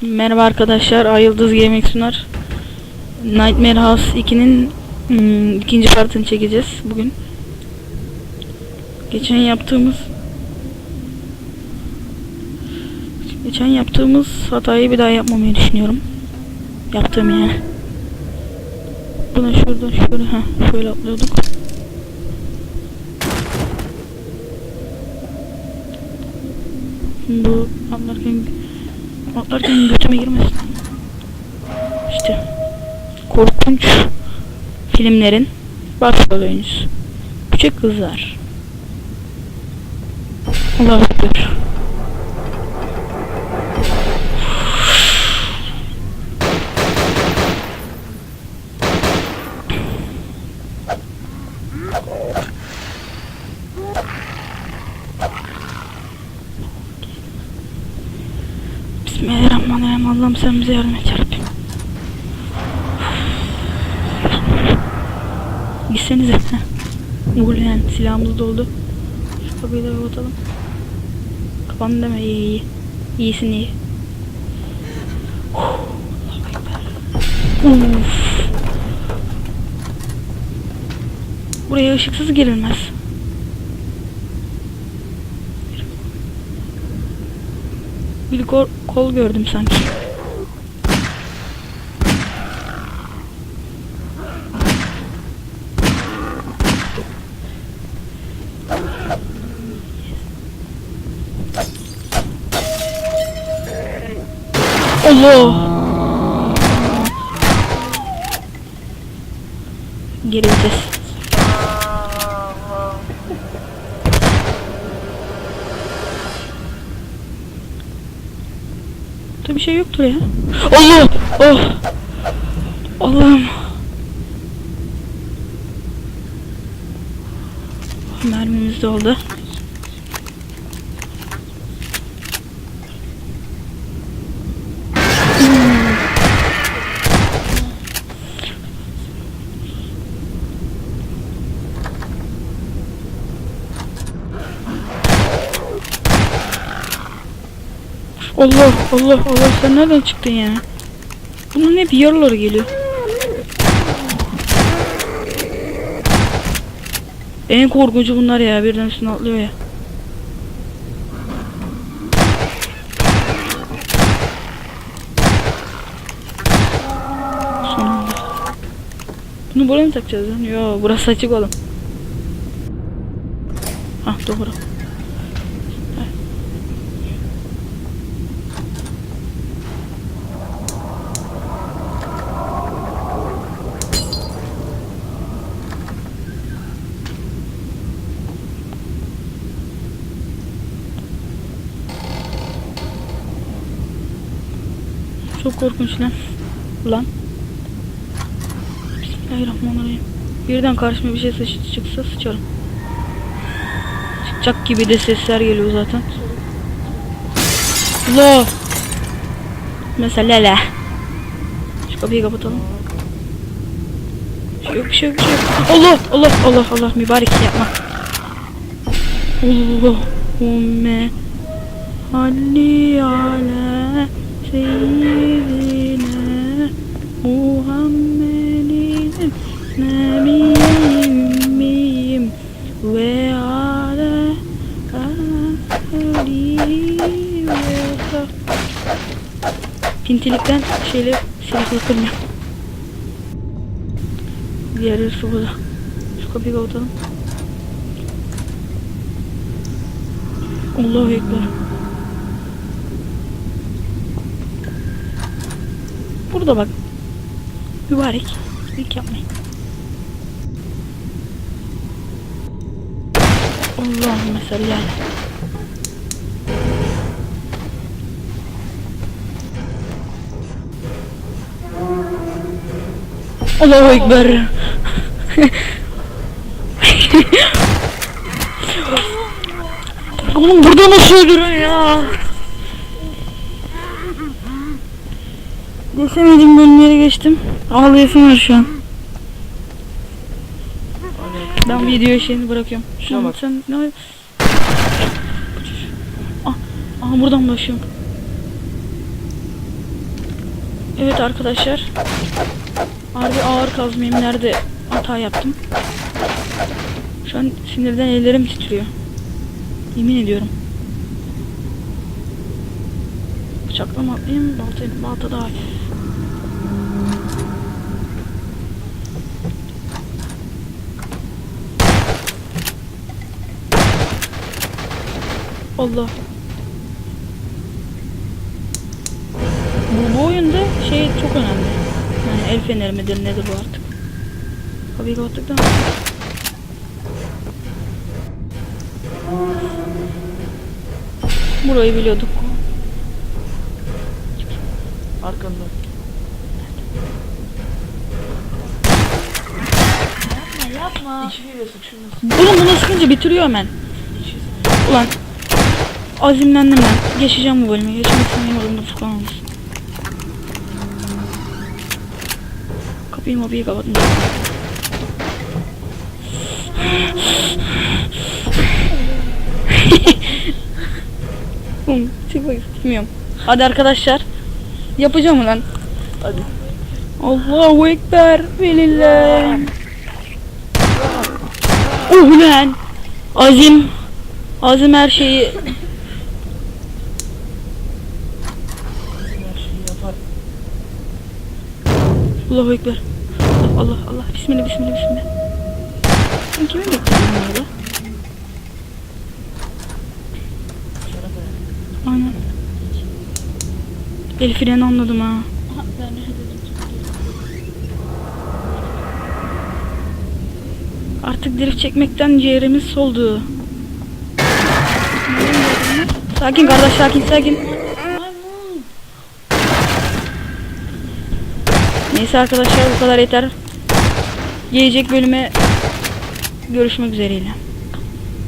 Merhaba arkadaşlar, Ay Yıldız Gaming sunar. Nightmare House 2'nin hmm, ikinci partını çekeceğiz bugün. Geçen yaptığımız Geçen yaptığımız hatayı bir daha yapmamayı düşünüyorum. Yaptığım yani. Buna şuradan şöyle ha şöyle atlıyorduk. Bu atlarken atlarken götüme girmesin. İşte korkunç filmlerin başrol oyuncusu. Küçük kızlar. Allah Ekber. Allah'ım sen bize yardım et yarabbim. Gitsenize. Uğurlayan silahımız doldu. Şu kapıyı da kapatalım. Kapandı deme iyi iyi. İyisin iyi. Uf. Buraya ışıksız girilmez. Bir kol, gördüm sanki. Allah! Geri vites. Şey yoktur ya. Allah! Oh! Allah'ım. Mermimiz de Allah Allah Allah sen nereden çıktın ya? Bunun hep yarıları geliyor. En korkuncu bunlar ya birden üstüne atlıyor ya. Sonunda. Bunu buraya mı takacağız lan? Yo burası açık oğlum. Hah doğru. Çok korkunç lan. Lan. Bismillahirrahmanirrahim. Birden karşıma bir şey sıç çıksa sıçarım. Çıkacak gibi de sesler geliyor zaten. Allah. Mesela la. Şu kapıyı kapatalım. Şey yok, şey yok, şey yok. Allah, Allah, Allah, Allah, mübarek yapma. Allahümme halli ala seyyidina Muhammedin nebiyyim ve ala alihi ve Pintilikten şeyle silahlı kırmıyor. Diğer yarısı burada. Şu kapıyı kapatalım. Allahu Ekber. Burada bak. Mübarek. İlk yapmayın. Allahümme salli ala. Allahu Ekber. Oğlum burada nasıl öldürün ya? Geçemedim bölümleri geçtim. Var şu an. Ben video şeyini bırakıyorum. Şu Şuna an bak. sen ne Ah, aha buradan başlıyorum. Evet arkadaşlar. Harbi ağır kazmayımlarda hata yaptım. Şu an sinirden ellerim titriyor. Yemin ediyorum. Bıçakla mı atlayayım? Balta, balta daha hafif. Allah. Bu, bu oyunda şey çok önemli. Yani el feneri midir nedir bu artık. Kapıyı kapattıktan sonra. Burayı biliyorduk. Arkanda. Yapma yapma. İki kere sık şunu. Oğlum bunu sıkınca bitiriyor hemen. Ulan. Azimlendim ben. Geçeceğim bu bölümü. Geçmezsem benim adımda Furkan olmuş. Kapıyı mapıyı kapatın. Oğlum çıkmak istemiyorum. Hadi arkadaşlar. Yapacağım lan. Hadi. Allahu Ekber. Velillah. Uh lan. Azim. Azim her şeyi. Her şeyi yapar. Allahu Ekber. Allah Allah. Bismillah bismillah bismillah. Sen kimi bekliyorsun orada? Aynen. El freni anladım ha. Ben? Artık drift çekmekten ciğerimiz soldu. Sakin kardeş sakin sakin. Neyse arkadaşlar bu kadar yeter. Gelecek bölüme görüşmek üzereyle.